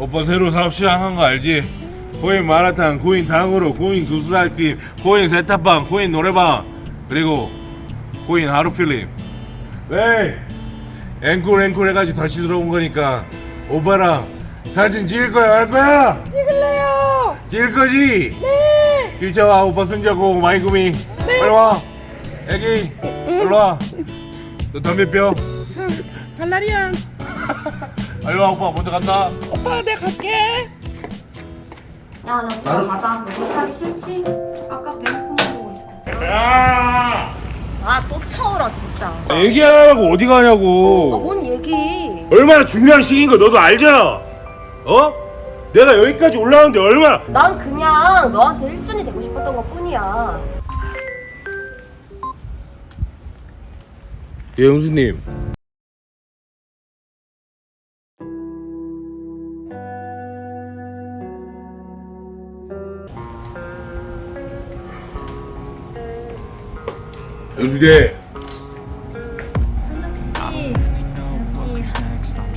오빠 새로 사업 시작한 거 알지? 코인 마라탕, 코인 탕후루, 코인 구슬아이스크림, 코인 세탁방, 코인 노래방 그리고 코인 하루 필름 왜? 앵콜 앵콜 해가지고 다시 들어온 거니까 오빠랑 사진 찍을 거야 할 거야? 찍을래요. 찍을 거지? 네. 길자와 오빠 손잡고 마이구미 빨리 와 애기 빨리 와너 담배 펴 발라리안. 와 오빠 먼저 간다 오빠 내가 갈게. 야, 나 집에 가자. 너 생각하기 싫지? 아깝게 보고 있고. 야 아, 또 차오라, 진짜. 얘기 안 하고 어디 아, 가냐고 뭔 얘기. 얼마나 중요한 시기인 거 너도 알잖아 어? 내가 여기까지 올라오는데 얼마나 난 그냥 너한테 1순위 되고 싶었던 것 뿐이야. 예 형수님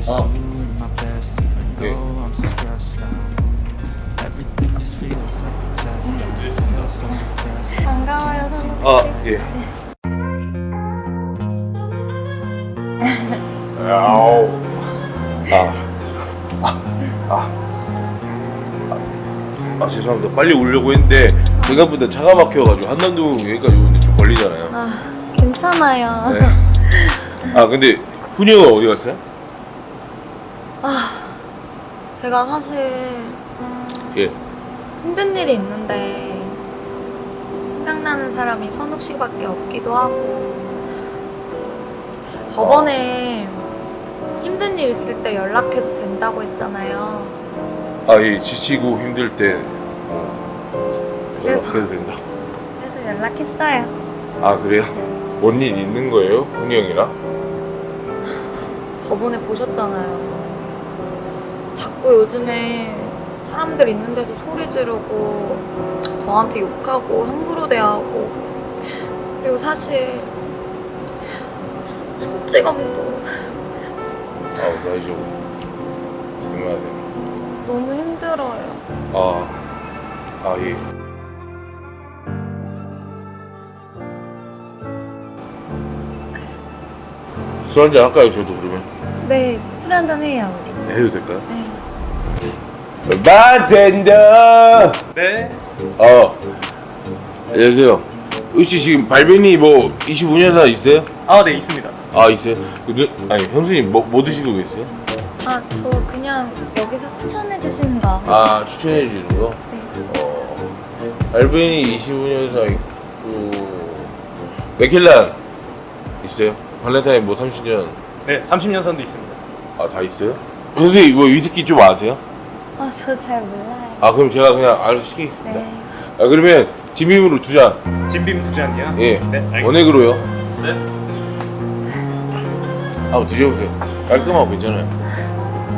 아 네. 반가워요, 선우. 아, 예. 아우. 아. 아. 아. 아, 죄송합니다. 빨리 오려고 했는데 생각보다 차가 막혀가지고 한남동 여기까지 걸리잖아요. 아, 괜찮아요. 네. 아, 근데 훈이가 어디 갔어요? 아, 제가 사실 예. 힘든 일이 있는데 생각나는 사람이 선욱 씨밖에 없기도 하고 저번에 힘든 일 있을 때 연락해도 된다고 했잖아요. 아, 예. 지치고 힘들 때 어, 그래서- 연락해도 된다. 그래서 연락했어요. 아, 그래요? 뭔 일 있는 거예요? 훈이 형이랑? 저번에 보셨잖아요. 자꾸 요즘에 사람들 있는 데서 소리 지르고 저한테 욕하고 함부로 대하고 그리고 사실 솔직함도 아우, 나 이제 정말하세요. 너무 힘들어요. 아, 아, 예. 술 한잔 할까요, 저도 그러면? 네, 술 한잔 해요, 우리. 해도 될까요? 네. 바텐더! 네. 어, 안녕하세요. 혹시 지금 발베니 뭐 25년사 있어요? 아, 네 있습니다. 아, 있어요? 그, 누- 아니, 형수님 뭐, 뭐 드시고 계세요? 아, 저 그냥 여기서 추천해 주시는 거. 아, 추천해 주는 거? 네. 어, 알베니 25년사 있고, 맥켈란 있어요? 발렌타인 뭐 30년, 네, 30년 선도 있습니다. 아, 다 있어요? 선생님, 뭐 위스키 좀 아세요? 아, 저잘 몰라요. 아, 그럼 제가 그냥 알아서 시키겠습니다. 네. 아, 그러면 진빔으로 두 잔. 진빔 두 잔이요? 예. 네, 알겠습니다. 원액으로요. 네. 한번 드셔보세요. 깔끔하고 괜찮아요.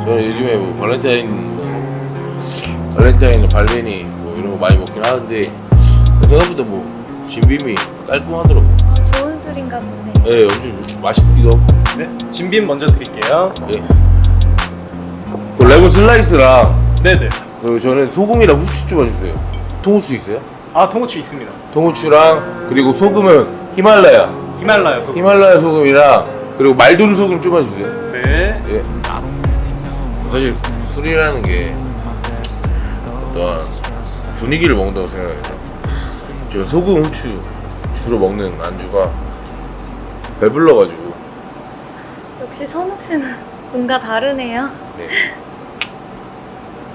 저는 요즘에 뭐 발렌타인, 뭐, 발렌타인, 발레니 뭐 이런 거 많이 먹긴 하는데 생각보다 뭐 진빔이 깔끔하더라고 요. 술인가 보네. 예, 좋- 맛있기도 하고. 네, 진빔 먼저 드릴게요. 예. 그 레몬 슬라이스랑 네, 네. 그 저는 소금이랑 후추 좀 해주세요. 통후추 있어요? 아, 통후추 있습니다. 통후추랑 그리고 소금은 히말라야. 히말라야 소금. 히말라야 소금이랑 그리고 말도르 소금 좀만 주세요. 네. 예. 사실 술이라는 게 어떤 분위기를 먹는다고 생각해요. 저 소금 후추 주로 먹는 안주가 배불러가지고 역시 선욱 씨는 뭔가 다르네요. 네.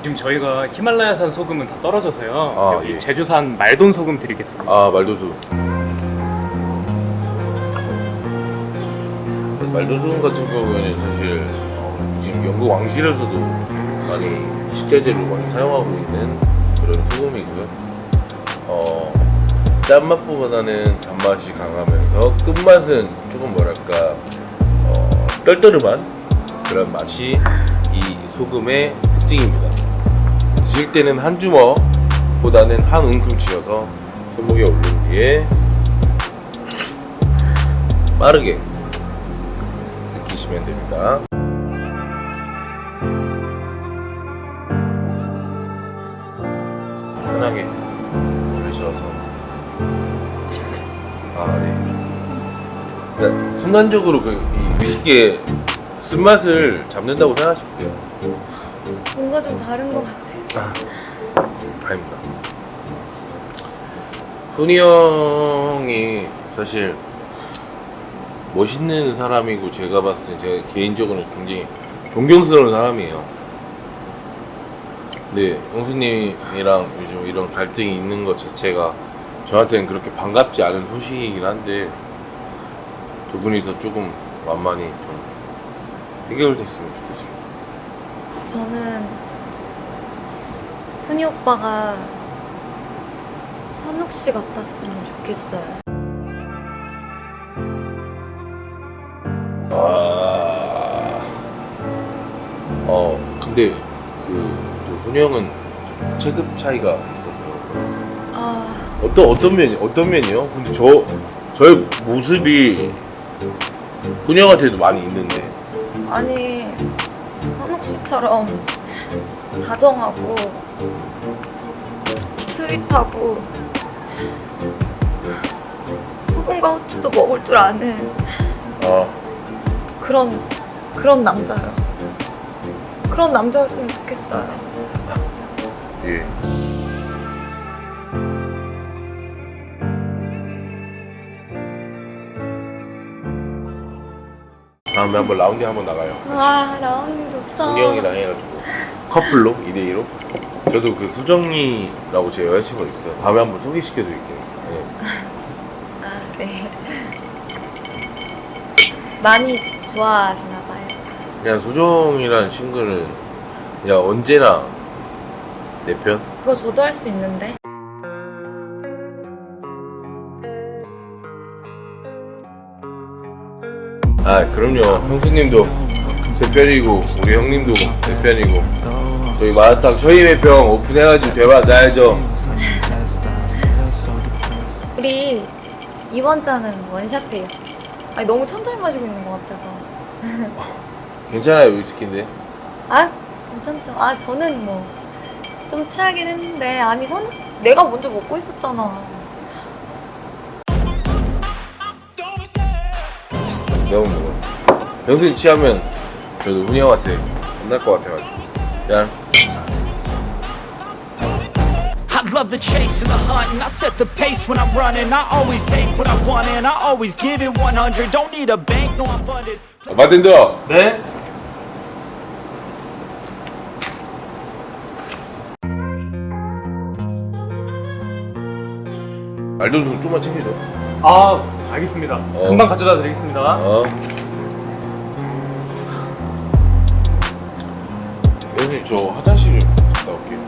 지금 저희가 히말라야산 소금은 다 떨어져서요. 아, 여기 예. 제주산 말돈 소금 드리겠습니다. 아 말도수 말도수 같은 경우에는 사실 어, 지금 영국 왕실에서도 많이 식재재로 많이 사용하고 있는 그런 소금이고요. 어, 짠맛보다는 단맛이 강하면서 끝맛은 조금 뭐랄까 어, 떨떠름한 그런 맛이 이 소금의 특징입니다. 드실 때는 한 주먹보다는 한 움큼 쥐어서 손목에 올린 뒤에 빠르게 느끼시면 됩니다. 편하게 그러니까 순간적으로 그 이 위스키의 쓴맛을 잡는다고 생각하시면 돼요. 뭔가 좀 다른 것 같아. 아닙니다. 토니 형이 사실 멋있는 사람이고 제가 봤을 때 제가 개인적으로 굉장히 존경스러운 사람이에요. 근데 형수님이랑 요즘 이런 갈등이 있는 것 자체가 저한테는 그렇게 반갑지 않은 소식이긴 한데 두 분이서 조금 만만히 좀 해결됐으면 좋겠습니다. 저는 훈이 오빠가 선욱 씨 같았으면 좋겠어요. 아, 어, 근데 그 훈영은 체급 차이가 있어서 아, 어떤 어떤 면이 어떤 면이요? 근데 저 저의 모습이 훈영한테도 많이 있는데 아니 선욱 씨처럼 다정하고 스윗하고 소금과 후추도 먹을 줄 아는 아 그런 그런 남자요. 그런 남자였으면 좋겠어요. 예. 다음에 한번 라운딩 한번 나가요. 아 라운딩 좋죠. 훈영이랑 해가지고 커플로 2대2로 저도 그 수정이라고 제 여자친구가 있어요. 다음에 한번 소개시켜 드릴게요. 네. 아 네. 많이 좋아하시나 봐요. 그냥 수정이라는 싱글은 그냥 언제나 내 편? 그거 저도 할 수 있는데. 아 그럼요 형수님도 제 편이고 우리 형님도 제 편이고 저희 마라탕 저희 매평 오픈해가지고 대박 나야죠 우리 이번 잔은 원샷해요. 아니 너무 천천히 마시고 있는 것 같아서. 괜찮아요 위스키인데 아 괜찮죠. 아 저는 뭐 좀 취하긴 했는데 아니 선 내가 먼저 먹고 있었잖아. 너무 먹어 형수님 취하면 저도 훈이 형한테 혼날 것 같아가지고 그냥 I love the chase and the hunt, and I set the pace when I'm running. I always take what I want, and I always give it 100. Don't need a bank, no, I'm funded. 아, 바텐더 네? 말도 좀만 챙겨줘 아 알겠습니다. 어. 금방 가져다 드리겠습니다. 어 형수님 저 화장실 좀 갔다 올게요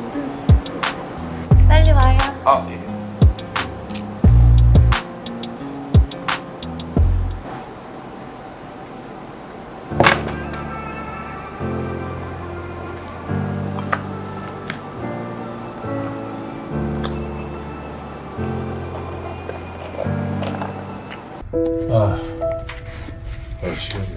빨리 와요. 아 예. 아, 아 시간이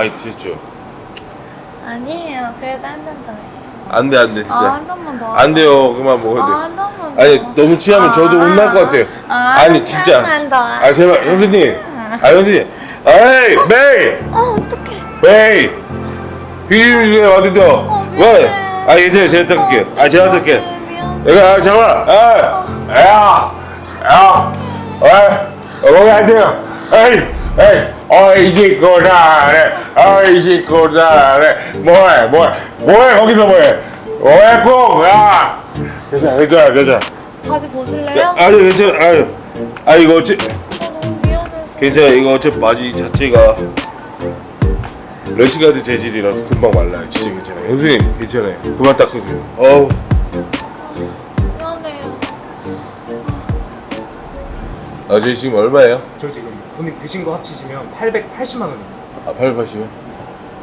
많이 드셨죠? 아니에요. 그래도 한 잔 더 해요. 안돼 안돼 아, 진짜. 한 잔만 더. 안 돼요. 그만 먹어도 아, 돼한 잔만 더. 아니 너무 취하면 저도 아, 혼날 것 같아요. 아, 한 진짜. 잔만 더. 아 제발 형수님. 아 형수님. 에이 메이. 어, 어떡해. 메이. 어디서 어, 미안해. 왜? 아 괜찮아요 제가 닦을게요 아 제가 닦을게요 어, 미안. 내가 아 잠깐만. 아, 에야야. 아, 아, 먹으면 안 돼요. 에이. 에이, 어이 식구다래, 어이 식구다래. 뭐해, 뭐해, 뭐해 거기서 뭐해? 뭐해 꼭, 야. 괜찮아, 괜찮아, 괜찮아. 바지 벗을래요? 아니 괜찮아, 아유, 아 이거 어째, 아, 너무 미안해서. 괜찮아, 이거 어째 바지 자체가 러시가드 재질이라서 금방 말라요. 진짜 괜찮아요. 형수님, 괜찮아요. 그만 닦으세요. 어우. 미안해요. 아, 저 지금 얼마예요? 저 지금 돈이 드신 거 합치시면 880만 원입니다. 아, 880이요?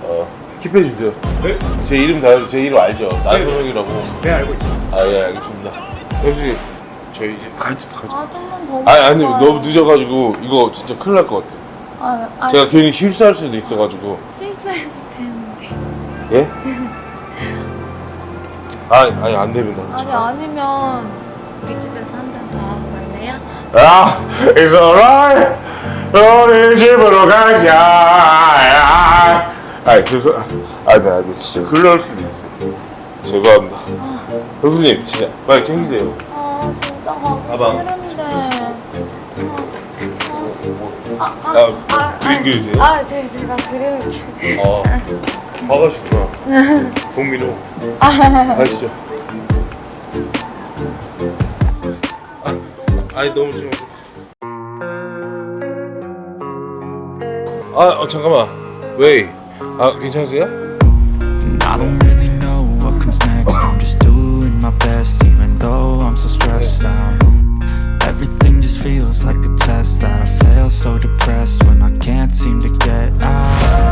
어, 킵해 주세요. 네? 제 이름 다, 제 이름 알죠? 나선홍이라고. 네, 알고 있습니다. 아, 예, 알겠습니다. 형수님, 저희 이제 가지, 가지. 아, 좀만 더. 아니, 아니, 먹어봐요. 너무 늦어가지고, 이거 진짜 큰일 날 것 같아요. 아, 아, 제가 괜히 실수할 수도 있어가지고. 실수해도 되는데. 예? 아니, 아니, 안 됩니다. 아니, 아니면 우리 집에서 한 잔 더 하고 갈래요? 아, it's alright. 우리 집으로 가자. 아, 죄송. 아, 네, 아니, 진짜 날 수도 있어요. 죄송합니다. 형수님, 진짜 빨리 챙기세요. 아, 진짜 가기 가방. 싫은데. 아, 아, 그림 그리세요? 아, 제, 제가 그림을 지 어, 화가시구나. 국민호. 아시죠? 아니, 너무 좀. 아 어, 잠깐만 왜? 아 괜찮으세요? I don't really know what comes next. I'm just doing my best, even though I'm so stressed out. Everything just feels like a test that I fail, so depressed when I can't seem to get out.